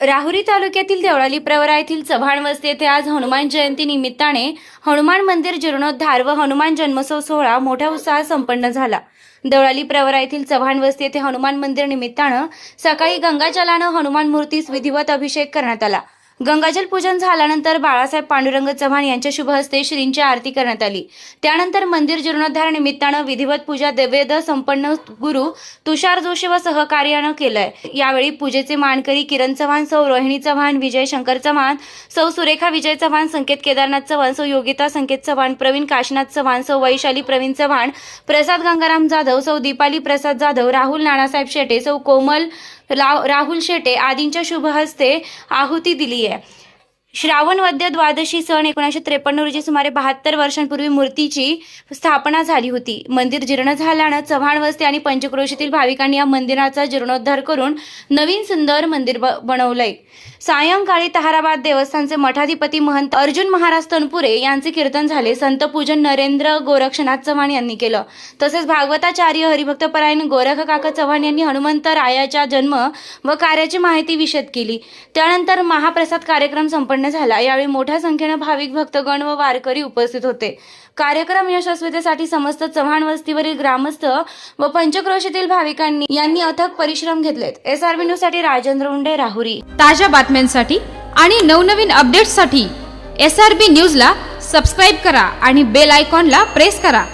राहुरी तालुक्यातील देवळाली प्रवरा येथील चव्हाण वस्ती येथे आज हनुमान जयंती निमित्ताने हनुमान मंदिर जीर्णोद्धार व हनुमान जन्मोत्सव सोहळा मोठ्या उत्साहात संपन्न झाला. देवळाली प्रवरा येथील चव्हाण वस्ती येथे हनुमान मंदिर निमित्तानं सकाळी गंगाजलानं हनुमान मूर्तीस विधिवत अभिषेक करण्यात आला. गंगाजल पूजन झाल्यानंतर बाळासाहेब पांडुरंग चव्हाण यांच्या शुभ हस्ते श्रींची आरती करण्यात आली. त्यानंतर मंदिर जीर्णोद्धार निमित्तानं विधिवत पूजा देवेद संपन्न गुरु तुषार जोशी व सहकार्यानं केलंय. यावेळी पूजेचे मानकरी किरण चव्हाण सौ रोहिणी चव्हाण विजय शंकर चव्हाण सौ सुरेखा विजय चव्हाण संकेत केदारनाथ चव्हाण सौ योगिता संकेत चव्हाण प्रवीण काशीनाथ चव्हाण सौ वैशाली प्रवीण चव्हाण प्रसाद गंगाराम जाधव सौ दीपाली प्रसाद जाधव राहुल नानासाहेब शेटे सौ कोमल राहुल शेटे आदींच्या शुभहस्ते आहुती दिली आहे श्रावण वद्य द्वादशी सण एकोणीसशे त्रेपन्न रोजी सुमारे बहात्तर वर्षांपूर्वी मूर्तीची स्थापना झाली होती. मंदिर जीर्ण झाल्यानं चव्हाण वस्ती आणि पंचक्रोशीतील भाविकांनी या मंदिराचा जीर्णोद्धार करून नवीन सुंदर मंदिर ब- बनवलंय. सायंकाळी तहाराबाद देवस्थानचे मठाधिपती महंत अर्जुन महाराज तनपुरे यांचे कीर्तन झाले. संत पूजन नरेंद्र गोरक्षनाथ चव्हाण यांनी केलं. तसेच भागवताचार्य हरिभक्तपरायण गोरख काका चव्हाण यांनी हनुमंत रायाच्या जन्म व कार्याची माहिती विशद केली. त्यानंतर महाप्रसाद कार्यक्रम संपन्न झाला. यावेळी मोठ्या संख्येनं भाविक भक्तगण व वारकरी उपस्थित होते. कार्यक्रम यशस्वीतेसाठी समस्त चव्हाण वस्तीवरील ग्रामस्थ व पंचक्रोशीतील भाविकांनी यांनी अथक परिश्रम घेतलेत. एस आर न्यूजसाठी राजेंद्र उंडे राहुरी. ताज्या बातम्यांसाठी आणि नवनवीन अपडेट्ससाठी एस आर बी न्यूजला सबस्क्राईब करा आणि बेल आयकॉनला प्रेस करा.